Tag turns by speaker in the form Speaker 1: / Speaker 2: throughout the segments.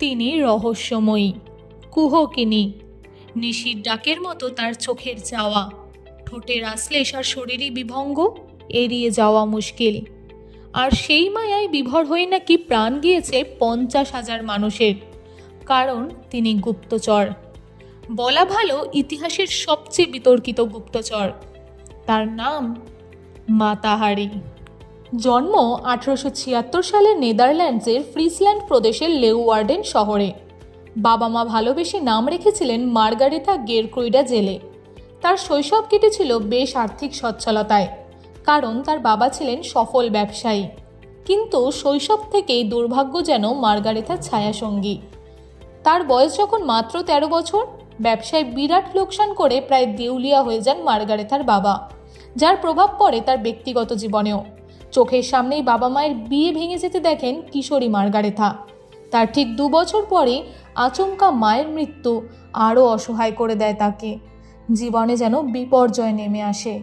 Speaker 1: তিনি রহস্যময়ী। কুহকিনী নিশির ডাকের মতো তার চোখের যাওয়া ঠোঁটের আশ্লেষ আর শরীরী বিভঙ্গ, এড়িয়ে যাওয়া মুশকিল। আর সেই মায়ায় বিভর হয়ে নাকি প্রাণ গিয়েছে পঞ্চাশ হাজার মানুষের। কারণ তিনি গুপ্তচর। বলা ভালো, ইতিহাসের সবচেয়ে বিতর্কিত গুপ্তচর। তার নাম মাতাহারি। জন্ম আঠারোশো ছিয়াত্তর সালে নেদারল্যান্ডসের ফ্রিসল্যান্ড প্রদেশের লেউওয়ার্ডেন শহরে। বাবা মা ভালোবেসে নাম রেখেছিলেন মার্গারেথা গেরক্রুইডা জেলে। তার শৈশব কেটেছিল বেশ আর্থিক সচ্ছলতায়, কারণ তার বাবা ছিলেন সফল ব্যবসায়ী। কিন্তু শৈশব থেকেই দুর্ভাগ্য যেন মার্গারেথার ছায়াসঙ্গী। তার বয়স যখন মাত্র তেরো বছর, ব্যবসায় বিরাট লোকসান করে প্রায় দেউলিয়া হয়ে যান মার্গারেথার বাবা, যার প্রভাব পড়ে তার ব্যক্তিগত জীবনেও। চোখের সামনেই বাবা মায়ের বিয়ে ভেঙে যেতে দেখেন কিশোরী মার্গারেথা। তার ঠিক দু বছর পরে আচমকা মায়ের মৃত্যু আরও অসহায় করে দেয় তাকে। জীবনে যেন বিপর্যয় নেমে আসে।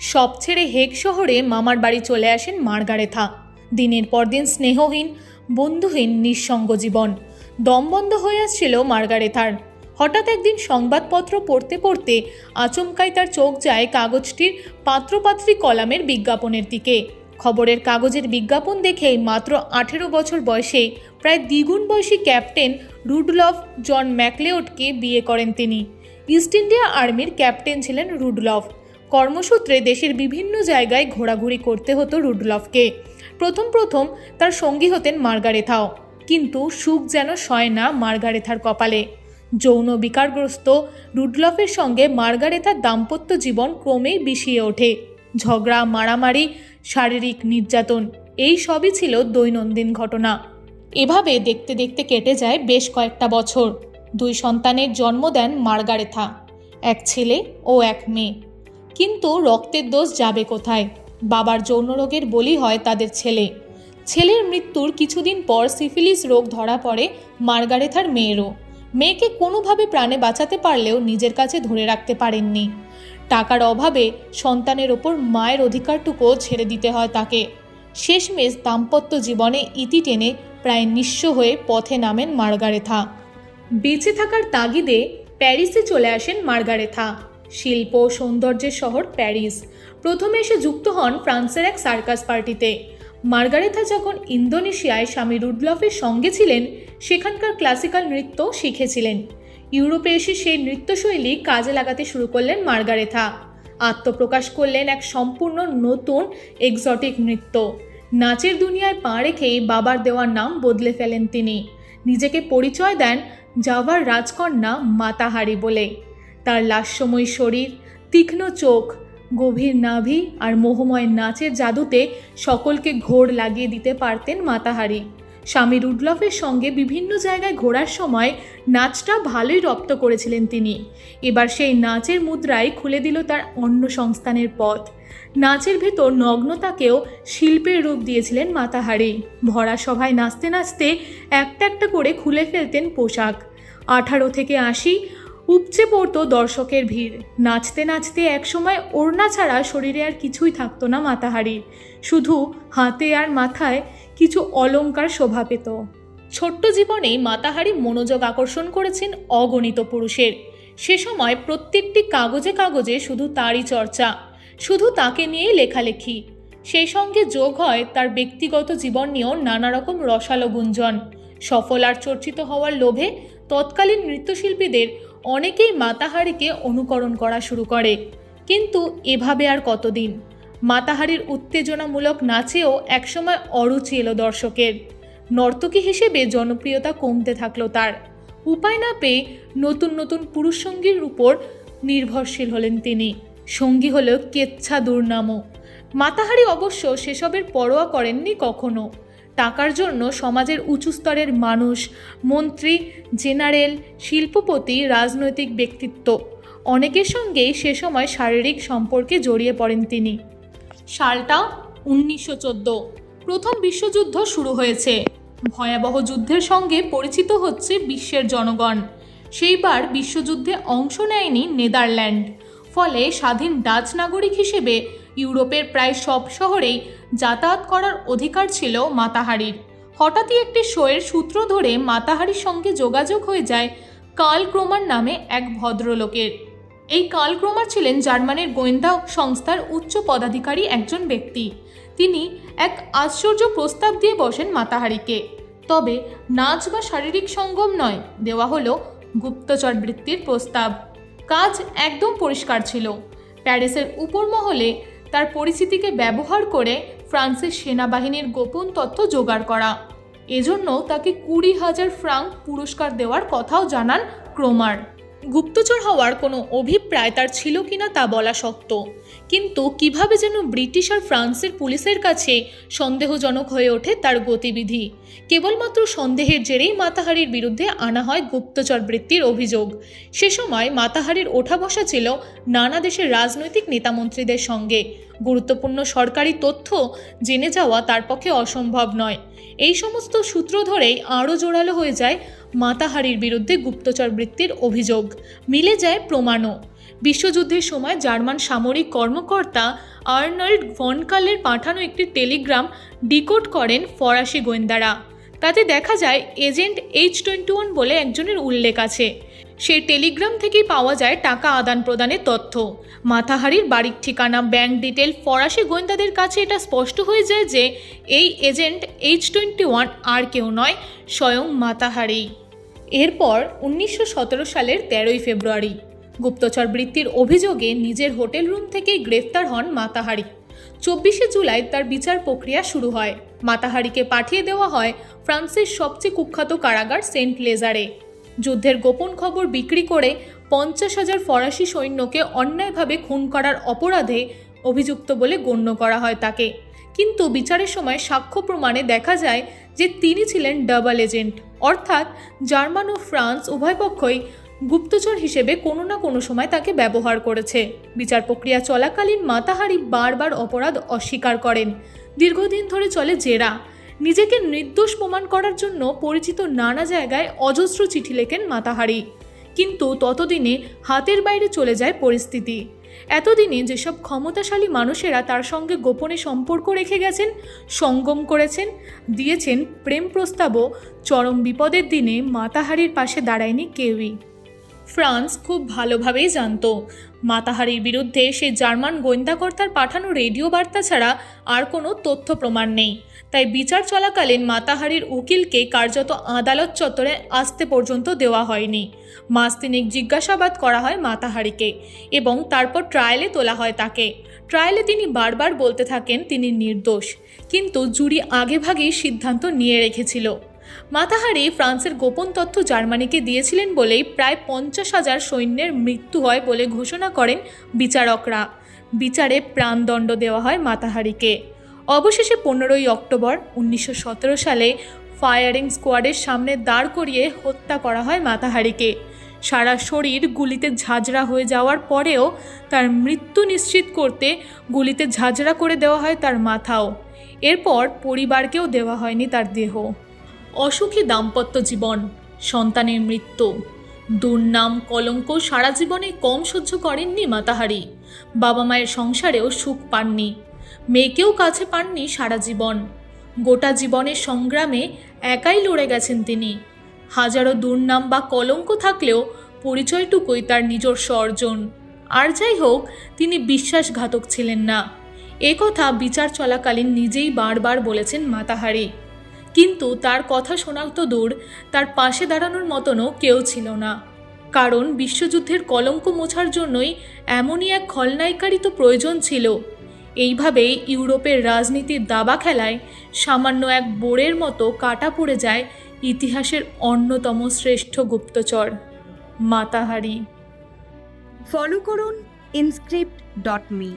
Speaker 1: সব ছেড়ে হেগ শহরে মামার বাড়ি চলে আসেন মার্গারেথা। দিনের পর দিন স্নেহহীন, বন্ধুহীন, নিঃসঙ্গ জীবন। দমবন্ধ হয়ে আসছিল মার্গারেথার। হঠাৎ একদিন সংবাদপত্র পড়তে পড়তে আচমকাই তার চোখ যায় কাগজটির পাত্রপাত্রী কলামের বিজ্ঞাপনের দিকে। খবরের কাগজের বিজ্ঞাপন দেখেই মাত্র আঠেরো বছর বয়সে প্রায় দ্বিগুণ বয়সী ক্যাপ্টেন রুডলফ জন ম্যাকলেওটকে বিয়ে করেন তিনি। ইস্ট ইন্ডিয়া আর্মির ক্যাপ্টেন ছিলেন রুডলফ। কর্মসূত্রে দেশের বিভিন্ন জায়গায় ঘোরাঘুরি করতে হতো রুডলফকে। প্রথম প্রথম তার সঙ্গী হতেন মার্গারেথাও। কিন্তু সুখ যেন সয় না মার্গারেথার কপালে। যৌন বিকারগ্রস্ত রুডলফের সঙ্গে মার্গারেথার দাম্পত্য জীবন ক্রমেই বিষিয়ে ওঠে। ঝগড়া, মারামারি, শারীরিক নির্যাতন, এই সবই ছিল দৈনন্দিন ঘটনা। এভাবে দেখতে দেখতে কেটে যায় বেশ কয়েকটা বছর। দুই সন্তানের জন্ম দেন মার্গারেথা এক ছেলে ও এক মেয়ে। কিন্তু রক্তের দোষ যাবে কোথায়? বাবার যৌন রোগের বলি হয় তাদের ছেলে। ছেলের মৃত্যুর কিছুদিন পর সিফিলিস রোগ ধরা পড়ে মার্গারেথার মেয়েরও। মেয়েকে কোনোভাবে প্রাণে বাঁচাতে পারলেও নিজের কাছে ধরে রাখতে পারেননি। টাকার অভাবে সন্তানের ওপর মায়ের অধিকারটুকুও ছেড়ে দিতে হয় তাকে। শেষমেশ দাম্পত্য জীবনে ইতি টেনে প্রায় নিঃস্ব হয়ে পথে নামেন মার্গারেথা। বেঁচে থাকার তাগিদে প্যারিসে চলে আসেন মার্গারেথা। শিল্প সৌন্দর্যের শহর প্যারিস। প্রথমে এসে যুক্ত হন ফ্রান্সের এক সার্কাস পার্টিতে। মার্গারেথা যখন ইন্দোনেশিয়ায় স্বামী রুডলফের সঙ্গে ছিলেন, সেখানকার ক্লাসিক্যাল নৃত্য শিখেছিলেন। ইউরোপে এসে সেই নৃত্যশৈলী কাজে লাগাতে শুরু করলেন মার্গারেথা। আত্মপ্রকাশ করলেন এক সম্পূর্ণ নতুন এক্সটিক নৃত্য। নাচের দুনিয়ায় পা রেখেই বাবার দেওয়ার নাম বদলে ফেলেন তিনি। নিজেকে পরিচয় দেন জাভার রাজকন্যা মাতাহারি বলে। তার লাস্যময় শরীর, তীক্ষ্ণ চোখ গভীর নাভি আর মোহময় নাচের জাদুতে সকলকে ঘোর লাগিয়ে দিতে পারতেন মাতাহারি। স্বামী রুডলফের সঙ্গে বিভিন্ন জায়গায় ঘোরার সময় নাচটা ভালোই রপ্ত করেছিলেন তিনি। এবার সেই নাচের মুদ্রায় খুলে দিল তার অন্য সংস্থানের পথ। নাচের ভেতর নগ্নতাকেও শিল্পের রূপ দিয়েছিলেন মাতাহারি। ভরা সভায় নাচতে নাচতে একটা একটা করে খুলে ফেলতেন পোশাক। আঠারো থেকে আশি উপচে পড়তো দর্শকের ভিড়। নাচতে নাচতে একসময় ওড়না ছাড়া শরীরে আর কিছুই থাকতো না মাতাহারির শুধু হাতে আর মাথায় কিছু অলঙ্কার শোভা পেত। ছোট্ট জীবনেই মাতাহারি মনোযোগ আকর্ষণ করেছেন অগণিত পুরুষের। সে সময় প্রত্যেকটি কাগজে কাগজে শুধু তারই চর্চা, শুধু তাকে নিয়েই লেখালেখি। সেই সঙ্গে যোগ হয় তার ব্যক্তিগত জীবন নিয়েও নানা রকম রসালো গুঞ্জন। সফল আর চর্চিত হওয়ার লোভে তৎকালীন নৃত্যশিল্পীদের অনেকেই মাতাহারিকে অনুকরণ করা শুরু করে। কিন্তু এভাবে আর কতদিন? মাতাহারির উত্তেজনামূলক নাচেও একসময় অরুচি এলো দর্শকের। নর্তকী হিসেবে জনপ্রিয়তা কমতে থাকল তার। উপায় না পেয়ে নতুন নতুন পুরুষ সঙ্গীর উপর নির্ভরশীল হলেন তিনি। সঙ্গী হল কেচ্ছা দুর্নামও মাতাহারি অবশ্য সেসবের পরোয়া করেননি কখনো। টাকার জন্য সমাজের উঁচু স্তরের মানুষ, মন্ত্রী, জেনারেল, শিল্পপতি, রাজনৈতিক ব্যক্তিত্ব। অনেকের সঙ্গেই সে সময় শারীরিক সম্পর্কে জড়িয়ে পড়েন তিনি। সালটা উনিশশো চোদ্দ। প্রথম বিশ্বযুদ্ধ শুরু হয়েছে। ভয়াবহ যুদ্ধের সঙ্গে পরিচিত হচ্ছে বিশ্বের জনগণ। সেইবার বিশ্বযুদ্ধে অংশ নেয়নি নেদারল্যান্ড। ফলে স্বাধীন ডাচ নাগরিক হিসেবে ইউরোপের প্রায় সব শহরেই যাতায়াত করার অধিকার ছিল মাতাহারির। হঠাৎই একটি শোয়ের সূত্র ধরে মাতাহারির সঙ্গে যোগাযোগ হয়ে যায় কার্ল ক্রোমার নামে এক ভদ্রলোকের। এই কার্ল ক্রোমার ছিলেন জার্মানির গোয়েন্দা সংস্থার উচ্চ পদাধিকারী একজন ব্যক্তি। তিনি এক আশ্চর্য প্রস্তাব দিয়ে বসেন মাতাহারিকে। তবে নাচ বা শারীরিক সঙ্গম নয়, দেওয়া হলো গুপ্তচর বৃত্তির প্রস্তাব। কাজ একদম পরিষ্কার ছিল। প্যারিসের উপর মহলে তার পরিচিতিকে ব্যবহার করে ফ্রান্সের সেনাবাহিনীর গোপন তথ্য জোগাড় করা। এজন্য তাকে কুড়ি হাজার ফ্রাঙ্ক পুরস্কার দেওয়ার কথাও জানান ক্রোমার। গুপ্তচর হওয়ার কোনো অভিপ্রায় তার ছিল কিনা তা বলা শক্ত কিন্তু কীভাবে যেন ব্রিটিশ আর ফ্রান্সের পুলিশের কাছে সন্দেহজনক হয়ে ওঠে তার গতিবিধি। কেবলমাত্র সন্দেহের জেরেই মাতাহারির বিরুদ্ধে আনা হয় গুপ্তচর বৃত্তির অভিযোগ। সে সময় মাতাহারির ওঠা বসা ছিল নানা দেশের রাজনৈতিক নেতামন্ত্রীদের সঙ্গে। গুরুত্বপূর্ণ সরকারি তথ্য জেনে যাওয়া তার পক্ষে অসম্ভব নয়। এই সমস্ত সূত্র ধরেই আরও জোরালো হয়ে যায় মাতাহারির বিরুদ্ধে গুপ্তচর বৃত্তির অভিযোগ। মিলে যায় প্রমাণও। বিশ্বযুদ্ধের সময় জার্মান সামরিক কর্মকর্তা আর্নল্ড ভনকালের পাঠানো একটি টেলিগ্রাম ডিকোড করেন ফরাসি গোয়েন্দারা। তাতে দেখা যায়, এজেন্ট এইচ টোয়েন্টি ওয়ান বলে একজনের উল্লেখ আছে। সেই টেলিগ্রাম থেকেই পাওয়া যায় টাকা আদান প্রদানের তথ্য। মাথাহারির বাড়ির ঠিকানা, ব্যাংক ডিটেল, ফরাসি গোয়েন্দাদের কাছে এটা স্পষ্ট হয়ে যায় যে এই এজেন্ট এইচ টোয়েন্টি ওয়ান আর কেউ নয়, স্বয়ং মাতাহারি। এরপর উনিশশো সতেরো সালের তেরোই ফেব্রুয়ারি, গুপ্তচর বৃত্তির অভিযোগে নিজের হোটেল রুম থেকেই গ্রেফতার হন মাতাহারি। চব্বিশে জুলাই তার বিচার প্রক্রিয়া শুরু হয়। মাতাহারিকে পাঠিয়ে দেওয়া হয় ফ্রান্সের সবচেয়ে কুখ্যাত কারাগার সেন্ট লেজারে। যুদ্ধের গোপন খবর বিক্রি করে পঞ্চাশ হাজার ফরাসি সৈন্যকে অন্যায়ভাবে খুন করার অপরাধে অভিযুক্ত বলে গণ্য করা হয় তাকে। কিন্তু বিচারের সময় সাক্ষ্য প্রমাণে দেখা যায় যে তিনি ছিলেন ডাবল এজেন্ট। অর্থাৎ জার্মান ও ফ্রান্স উভয় পক্ষই গুপ্তচর হিসেবে কোনো না কোনো সময় তাকে ব্যবহার করেছে। বিচার প্রক্রিয়া চলাকালীন মাতাহারি বারবার অপরাধ অস্বীকার করেন। দীর্ঘদিন ধরে চলে জেরা। নিজেকে নির্দোষ প্রমাণ করার জন্য পরিচিত নানা জায়গায় অজস্র চিঠি লেখেন মাতাহারি। কিন্তু ততদিনে হাতের বাইরে চলে যায় পরিস্থিতি। এতদিনে যেসব ক্ষমতাশালী মানুষেরা তার সঙ্গে গোপনে সম্পর্ক রেখে গেছেন, সঙ্গম করেছেন, দিয়েছেন প্রেম প্রস্তাবও, চরম বিপদের দিনে মাতাহারির পাশে দাঁড়ায়নি কেউই। ফ্রান্স খুব ভালোভাবেই জানতো। মাতাহারির বিরুদ্ধে সে জার্মান গোয়েন্দাকর্তার পাঠানো রেডিও বার্তা ছাড়া আর কোনো তথ্য প্রমাণ নেই। তাই বিচার চলাকালীন মাতাহারির উকিলকে কার্যত আদালত চত্বরে আসতে পর্যন্ত দেওয়া হয়নি। মাস তিনেক জিজ্ঞাসাবাদ করা হয় মাতাহারিকে এবং তারপর ট্রায়ালে তোলা হয় তাকে। ট্রায়ালে তিনি বারবার বলতে থাকেন, তিনি নির্দোষ। কিন্তু জুরি আগেভাগেই সিদ্ধান্ত নিয়ে রেখেছিল। মাতাহারি ফ্রান্সের গোপন তথ্য জার্মানিকে দিয়েছিলেন বলেই প্রায় পঞ্চাশ হাজার সৈন্যের মৃত্যু হয় বলে ঘোষণা করেন বিচারকরা। বিচারে প্রাণদণ্ড দেওয়া হয় মাতাহারিকে। অবশেষে পনেরোই অক্টোবর উনিশশো সতেরো সালে ফায়ারিং স্কোয়াডের সামনে দাঁড় করিয়ে হত্যা করা হয় মাতাহারিকে। সারা শরীর গুলিতে ঝাঁঝরা হয়ে যাওয়ার পরেও তার মৃত্যু নিশ্চিত করতে গুলিতে ঝাঁঝরা করে দেওয়া হয় তার মাথাও। এরপর পরিবারকেও দেওয়া হয়নি তার দেহ। অসুখী দাম্পত্য জীবন, সন্তানের মৃত্যু। দুর্নাম কলঙ্ক সারা জীবনে কম সহ্য করেননি মাতাহারি বাবা মায়ের সংসারেও সুখ পাননি। মেয়েকেও কাছে পাননি সারা জীবন। গোটা জীবনের সংগ্রামে একাই লড়ে গেছেন তিনি। হাজারো দুর্নাম বা কলঙ্ক থাকলেও পরিচয়টুকুই তার নিজস্ব অর্জন। আর যাই হোক, তিনি বিশ্বাসঘাতক ছিলেন না। একথা বিচার চলাকালীন নিজেই বারবার বলেছেন মাতাহারি কিন্তু তার কথা শোনা তো দূর, তার পাশে দাঁড়ানোর মতনও কেউ ছিল না। কারণ বিশ্বযুদ্ধের কলঙ্ক মোছার জন্যই এমনই এক খলনায়িকারই তো প্রয়োজন ছিল। এইভাবেই ইউরোপের রাজনীতির দাবা খেলায় সামান্য এক বোরের মতো কাটা পড়ে যায় ইতিহাসের অন্যতম শ্রেষ্ঠ গুপ্তচর, মাতাহারি।
Speaker 2: ফলো করুন ইনস্ক্রিপ্ট ডট মি